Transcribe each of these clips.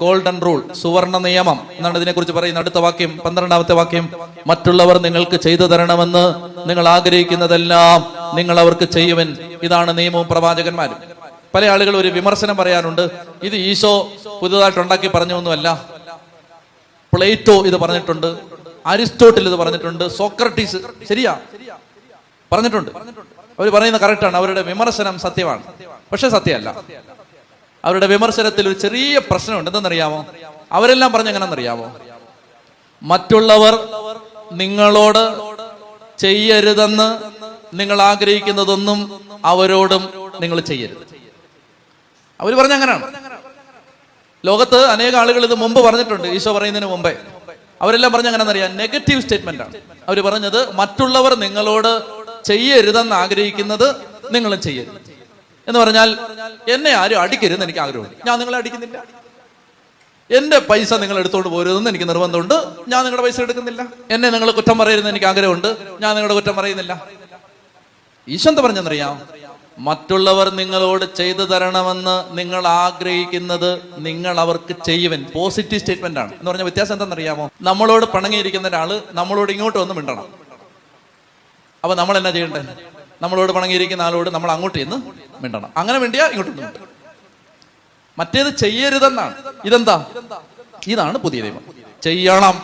Golden rule സുവർണ നിയമം എന്നാണ് ഇതിനെക്കുറിച്ച് പറയുന്നത്. അടുത്ത വാക്യം പന്ത്രണ്ടാമത്തെ വാക്യം. മറ്റുള്ളവർ നിങ്ങൾക്ക് ചെയ്തു തരണമെന്ന് നിങ്ങൾ ആഗ്രഹിക്കുന്നതെല്ലാം നിങ്ങൾ അവർക്ക് ചെയ്യുവൻ. ഇതാണ് നിയമവും പ്രവാചകന്മാരും. പല ആളുകൾ ഒരു വിമർശനം പറയാനുണ്ട് ഇത് ഈശോ പുതുതായിട്ട് ഉണ്ടാക്കി പറഞ്ഞൊന്നുമല്ല. പ്ലേറ്റോ ഇത് പറഞ്ഞിട്ടുണ്ട്. അരിസ്റ്റോട്ടിൽ ഇത് പറഞ്ഞിട്ടുണ്ട്. സോക്രട്ടീസ് ശരിയാ? പറഞ്ഞിട്ടുണ്ട്. അവർ പറയുന്നത് കറക്റ്റാണ് അവരുടെ വിമർശനം സത്യമാണ്. പക്ഷെ സത്യമല്ല. അവരുടെ വിമർശനത്തിൽ ഒരു ചെറിയ പ്രശ്നമുണ്ട്. എന്തെന്നറിയാമോ അവരെല്ലാം പറഞ്ഞ എങ്ങനെന്നറിയാമോ മറ്റുള്ളവർ നിങ്ങളോട് ചെയ്യരുതെന്ന് നിങ്ങൾ ആഗ്രഹിക്കുന്നതൊന്നും അവരോടും നിങ്ങൾ ചെയ്യരുത്. അവർ പറഞ്ഞ അങ്ങനെയാണ്. ലോകത്ത് അനേക ആളുകൾ ഇത് മുമ്പ് പറഞ്ഞിട്ടുണ്ട്. ഈശോ പറയുന്നതിന് മുമ്പേ. അവരെല്ലാം പറഞ്ഞ അങ്ങനെ അറിയാം നെഗറ്റീവ് സ്റ്റേറ്റ്മെന്റ് ആണ്. അവർ പറഞ്ഞത് മറ്റുള്ളവർ നിങ്ങളോട് ചെയ്യരുതെന്ന് ആഗ്രഹിക്കുന്നത് നിങ്ങളും ചെയ്യരുത്. എന്ന് പറഞ്ഞാൽ എന്നെ ആരും അടിക്കരുതെന്ന് എനിക്ക് ആഗ്രഹമുണ്ട്. ഞാൻ നിങ്ങളെ അടിക്കുന്നില്ല. എന്റെ പൈസ നിങ്ങൾ എടുത്തോണ്ട് പോരുതെന്ന് എനിക്ക് നിർബന്ധമുണ്ട്. ഞാൻ നിങ്ങളുടെ പൈസ എടുക്കുന്നില്ല. എന്നെ നിങ്ങൾ കുറ്റം പറയരുതെന്ന് എനിക്ക് ആഗ്രഹമുണ്ട്. ഞാൻ നിങ്ങളുടെ കുറ്റം പറയുന്നില്ല. ഈശ്വന്ത് പറഞ്ഞെന്നറിയാം? മറ്റുള്ളവർ നിങ്ങളോട് ചെയ്തു തരണമെന്ന് നിങ്ങൾ ആഗ്രഹിക്കുന്നത് നിങ്ങൾ അവർക്ക് ചെയ്യുവൻ. പോസിറ്റീവ് സ്റ്റേറ്റ്മെന്റ് ആണ്. എന്ന് പറഞ്ഞ വ്യത്യാസം എന്താണെന്നറിയാമോ? നമ്മളോട് പണങ്ങിയിരിക്കുന്ന ഒരാൾ നമ്മളോട് ഇങ്ങോട്ട് വന്ന് മിണ്ടണം. അപ്പൊ നമ്മൾ എന്നാ ചെയ്യണ്ടേ? നമ്മളോട് പണങ്ങിയിരിക്കുന്ന ആളോട് നമ്മൾ അങ്ങോട്ട് ഇന്ന് മിണ്ടണം. അങ്ങനെ വേണ്ടിയാ ഇങ്ങോട്ട് മിണ്ടും മറ്റേത് ചെയ്യരുതെന്നാണ്. ഇതെന്താ? ഇതാണ് പുതിയ ദൈവം ചെയ്യണം.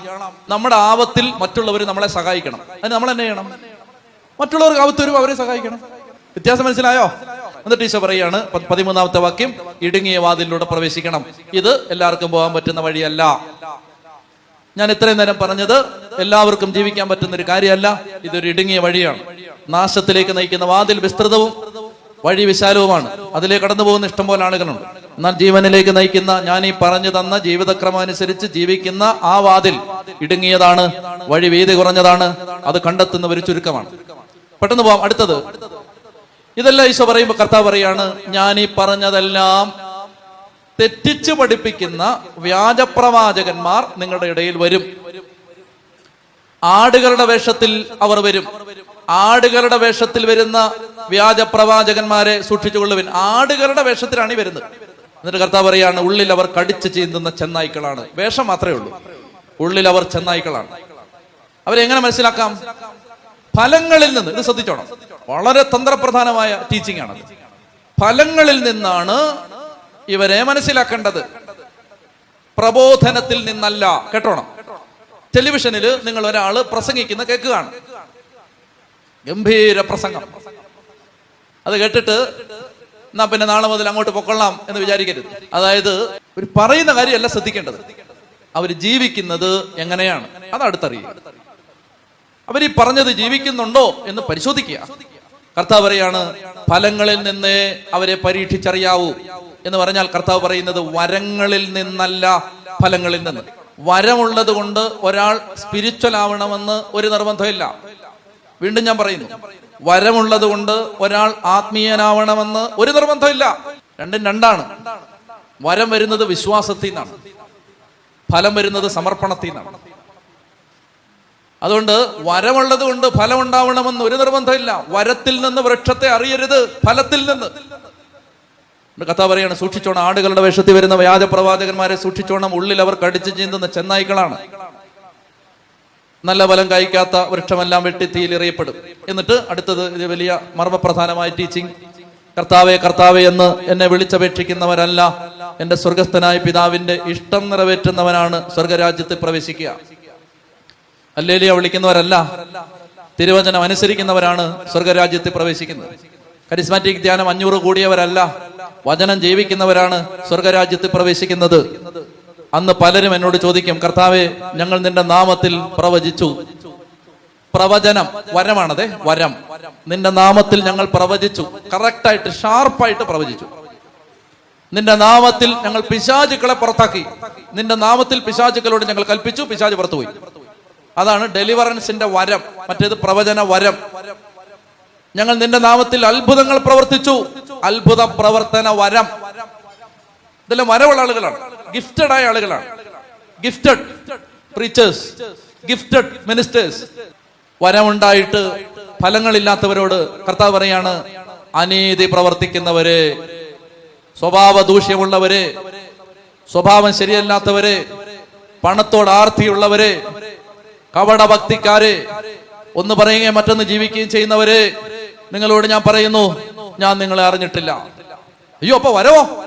നമ്മുടെ ആപത്തിൽ മറ്റുള്ളവർ നമ്മളെ സഹായിക്കണം. അതിന് നമ്മൾ എന്നെ ചെയ്യണം. മറ്റുള്ളവർക്ക് ആപത്ത് വരുമ്പോൾ അവരെ സഹായിക്കണം. വ്യത്യാസം മനസ്സിലായോ? എന്നിട്ട് ടീച്ചർ പറയാണ് പതിമൂന്നാമത്തെ വാക്യം ഇടുങ്ങിയ വാതിലിലൂടെ പ്രവേശിക്കണം. ഇത് എല്ലാവർക്കും പോകാൻ പറ്റുന്ന വഴിയല്ല. ഞാൻ ഇത്രയും നേരം പറഞ്ഞത് എല്ലാവർക്കും ജീവിക്കാൻ പറ്റുന്ന ഒരു കാര്യമല്ല ഇതൊരു ഇടുങ്ങിയ വഴിയാണ്. നാശത്തിലേക്ക് നയിക്കുന്ന വാതിൽ വിസ്തൃതവും വഴി വിശാലവുമാണ്. അതിലേക്ക് കടന്നു പോകുന്ന ഇഷ്ടം പോലെ ആളുകളുണ്ട്. എന്നാൽ ജീവനിലേക്ക് നയിക്കുന്ന ഞാൻ ഈ പറഞ്ഞു തന്ന ജീവിതക്രമം അനുസരിച്ച് ജീവിക്കുന്ന ആ വാതിൽ ഇടുങ്ങിയതാണ് വഴി വീതി കുറഞ്ഞതാണ് അത് കണ്ടെത്തുന്ന ഒരു ചുരുക്കമാണ്. പെട്ടെന്ന് പോവാം അടുത്തത്. ഇതെല്ലാം ഈശോ പറയുമ്പോൾ കർത്താവ് പറയാണ് ഞാൻ ഈ പറഞ്ഞതെല്ലാം തെറ്റിച്ച് പഠിപ്പിക്കുന്ന വ്യാജപ്രവാചകന്മാർ നിങ്ങളുടെ ഇടയിൽ വരും. ആടുകളുടെ വേഷത്തിൽ അവർ വരും. ആടുകളുടെ വേഷത്തിൽ വരുന്ന വ്യാജപ്രവാചകന്മാരെ സൂക്ഷിച്ചുകൊള്ളുവിൻ. ആടുകളുടെ വേഷത്തിലാണ് ഈ വരുന്നത്. എന്നിട്ട് കർത്താവ് പറയാണ് ഉള്ളിൽ അവർ കടിച്ചു ചീന്തുന്ന ചെന്നായ്ക്കളാണ്. വേഷം മാത്രമേ ഉള്ളൂ. ഉള്ളിൽ അവർ ചെന്നായ്ക്കളാണ്. അവരെങ്ങനെ മനസ്സിലാക്കാം? ഫലങ്ങളിൽ നിന്ന്. ഇത് ശ്രദ്ധിച്ചോണം. വളരെ തന്ത്രപ്രധാനമായ ടീച്ചിങ് ആണ് ഫലങ്ങളിൽ നിന്നാണ് ഇവരെ മനസ്സിലാക്കേണ്ടത് പ്രബോധനത്തിൽ നിന്നല്ല. കേട്ടോണം? ടെലിവിഷനിൽ നിങ്ങൾ ഒരാൾ പ്രസംഗിക്കുന്ന കേൾക്കുകയാണ്. ഗംഭീര പ്രസംഗം. അത് കേട്ടിട്ട് എന്നാ പിന്നെ നാളെ മുതൽ അങ്ങോട്ട് പൊക്കൊള്ളാം എന്ന് വിചാരിക്കരുത്. അതായത് ഒരു പറയുന്ന കാര്യമല്ല ശ്രദ്ധിക്കേണ്ടത്. അവർ ജീവിക്കുന്നത് എങ്ങനെയാണ്? അത് അടുത്തറിയുക. അവർ ഈ പറഞ്ഞത് ജീവിക്കുന്നുണ്ടോ എന്ന് പരിശോധിക്കുക. കർത്താവ് പറയാണ് ഫലങ്ങളിൽ നിന്ന് അവരെ പരീക്ഷിച്ചറിയാവൂ. എന്ന് പറഞ്ഞാൽ കർത്താവ് പറയുന്നത് വരങ്ങളിൽ നിന്നല്ല ഫലങ്ങളിൽ നിന്ന്. വരമുള്ളത് കൊണ്ട് ഒരാൾ സ്പിരിച്വൽ ആവണമെന്ന് ഒരു നിർബന്ധമില്ല. വീണ്ടും ഞാൻ പറയുന്നു വരമുള്ളത് കൊണ്ട് ഒരാൾ ആത്മീയനാവണമെന്ന് ഒരു നിർബന്ധമില്ല. രണ്ടും രണ്ടാണ്. വരം വരുന്നത് വിശ്വാസത്തിൽ നിന്നാണ്. ഫലം വരുന്നത് സമർപ്പണത്തിൽ നിന്നാണ്. അതുകൊണ്ട് വരമുള്ളത് കൊണ്ട് ഫലം ഉണ്ടാവണമെന്ന് ഒരു നിർബന്ധമില്ല. വരത്തിൽ നിന്ന് വൃക്ഷത്തെ അറിയരുത് ഫലത്തിൽ നിന്ന്. കഥ പറയാണ് സൂക്ഷിച്ചോണം ആടുകളുടെ വേഷത്തിൽ വരുന്ന വ്യാജ പ്രവാചകന്മാരെ സൂക്ഷിച്ചോണം ഉള്ളിൽ അവർ കടിച്ചു ചീന്തുന്ന ചെന്നായ്ക്കളാണ്. നല്ല ഫലം കഴിക്കാത്ത വൃക്ഷമെല്ലാം വെട്ടി തീയിലെറിയപ്പെടും എന്നിട്ട് അടുത്തത് ഇത് വലിയ മർമ്മപ്രധാനമായ ടീച്ചിങ് കർത്താവെ കർത്താവെ എന്ന് എന്നെ വിളിച്ചപേക്ഷിക്കുന്നവരല്ല എന്റെ സ്വർഗസ്ഥനായ പിതാവിന്റെ ഇഷ്ടം നിറവേറ്റുന്നവനാണ് സ്വർഗരാജ്യത്തിൽ പ്രവേശിക്കുക. അല്ലേലിയ വിളിക്കുന്നവരല്ല തിരുവചനം അനുസരിക്കുന്നവരാണ് സ്വർഗരാജ്യത്തിൽ പ്രവേശിക്കുന്നത്. കരിസ്മാറ്റിക് ധ്യാനം അഞ്ഞൂറ് കൂടിയവരല്ല വചനം ജീവിക്കുന്നവരാണ് സ്വർഗരാജ്യത്തിൽ പ്രവേശിക്കുന്നത്. അന്ന് പലരും എന്നോട് ചോദിക്കും കർത്താവെ ഞങ്ങൾ നിന്റെ നാമത്തിൽ പ്രവചിച്ചു. പ്രവചനം വരമാണതേ വരം. നിന്റെ നാമത്തിൽ ഞങ്ങൾ പ്രവചിച്ചു. കറക്റ്റായിട്ട് ഷാർപ്പായിട്ട് പ്രവചിച്ചു. നിന്റെ നാമത്തിൽ ഞങ്ങൾ പിശാചുക്കളെ പുറത്താക്കി. നിന്റെ നാമത്തിൽ പിശാചുക്കളോട് ഞങ്ങൾ കൽപ്പിച്ചു പിശാജ് പുറത്തുപോയി അതാണ് ഡെലിവറൻസിന്റെ വരം മറ്റേത് പ്രവചന വരം. ഞങ്ങൾ നിന്റെ നാമത്തിൽ അത്ഭുതങ്ങൾ പ്രവർത്തിച്ചു. അത്ഭുത പ്രവർത്തന വരം. ഇതെല്ലാം വരവുള്ള ആളുകളാണ്. ഗിഫ്റ്റഡ് ആയ ആളുകളാണ്. ഗിഫ്റ്റഡ് പ്രീച്ചേഴ്സ് ഗിഫ്റ്റഡ് മിനിസ്റ്റേഴ്സ് വരമുണ്ടായിട്ട് ഫലങ്ങളില്ലാത്തവരോട് കർത്താവ് പറയാണ് അനീതി പ്രവർത്തിക്കുന്നവര് സ്വഭാവ ദൂഷ്യമുള്ളവരെ സ്വഭാവം ശരിയല്ലാത്തവരെ പണത്തോട് ആർത്തിയുള്ളവരെ കപടഭക്തിക്കാരെ ഒന്ന് പറയുകയും മറ്റൊന്ന് ജീവിക്കുകയും ചെയ്യുന്നവരെ. നിങ്ങളോട് ഞാൻ പറയുന്നു ഞാൻ നിങ്ങളെ അറിഞ്ഞിട്ടില്ല. അയ്യോ അപ്പൊ വരവോ?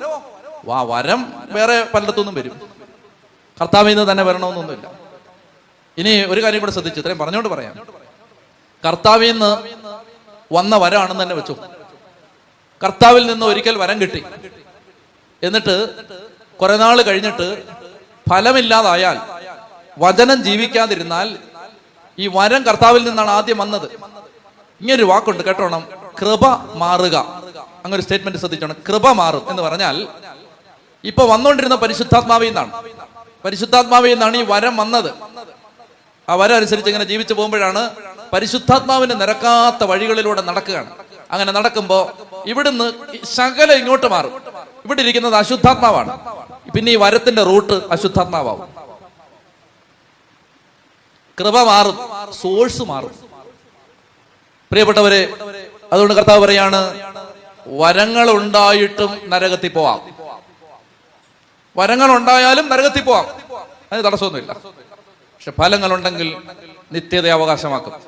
വാ വരം വേറെ പലയിടത്തുനിന്നും വരും. കർത്താവിൽ നിന്ന് തന്നെ വരണമെന്നൊന്നുമില്ല. ഇനി ഒരു കാര്യം കൂടെ ശ്രദ്ധിച്ചു ഇത്രയും പറഞ്ഞുകൊണ്ട് പറയാം. കർത്താവിൽ നിന്ന് വന്ന വരാണെന്ന് തന്നെ വെച്ചു. കർത്താവിൽ നിന്ന് ഒരിക്കൽ വരം കിട്ടി. എന്നിട്ട് കുറെ നാൾ കഴിഞ്ഞിട്ട് ഫലമില്ലാതായാൽ വചനം ജീവിക്കാതിരുന്നാൽ ഈ വരം കർത്താവിൽ നിന്നാണ് ആദ്യം വന്നത്. ഇങ്ങനൊരു വാക്കുണ്ട് കേട്ടോണം? കൃപ മാറുക. അങ്ങനെ ഒരു സ്റ്റേറ്റ്മെന്റ് ശ്രദ്ധിച്ചോണം. കൃപ മാറും എന്ന് പറഞ്ഞാൽ ഇപ്പൊ വന്നുകൊണ്ടിരുന്ന പരിശുദ്ധാത്മാവിൽ നിന്നാണ്. പരിശുദ്ധാത്മാവിൽ നിന്നാണ് ഈ വരം വന്നത്. ആ വരം അനുസരിച്ച് ഇങ്ങനെ ജീവിച്ചു പോകുമ്പോഴാണ് പരിശുദ്ധാത്മാവിന് നിരക്കാത്ത വഴികളിലൂടെ നടക്കുകയാണ്. അങ്ങനെ നടക്കുമ്പോ ഇവിടുന്ന് ശകലം ഇങ്ങോട്ട് മാറും. ഇവിടെ ഇരിക്കുന്നത് അശുദ്ധാത്മാവാണ്. പിന്നെ ഈ വരത്തിന്റെ റൂട്ട് അശുദ്ധാത്മാവും കൃപ മാറും സോഴ്സ് മാറും. പ്രിയപ്പെട്ടവരെ അതുകൊണ്ട് കർത്താവ് പറയാണ് വരങ്ങൾ ഉണ്ടായിട്ടും നരകത്തിൽ പോവാം. വരങ്ങൾ ഉണ്ടായാലും നരകത്തിൽ പോവാം. അതിന് തടസ്സമൊന്നുമില്ല. പക്ഷെ ഫലങ്ങളുണ്ടെങ്കിൽ നിത്യത അവകാശമാക്കും.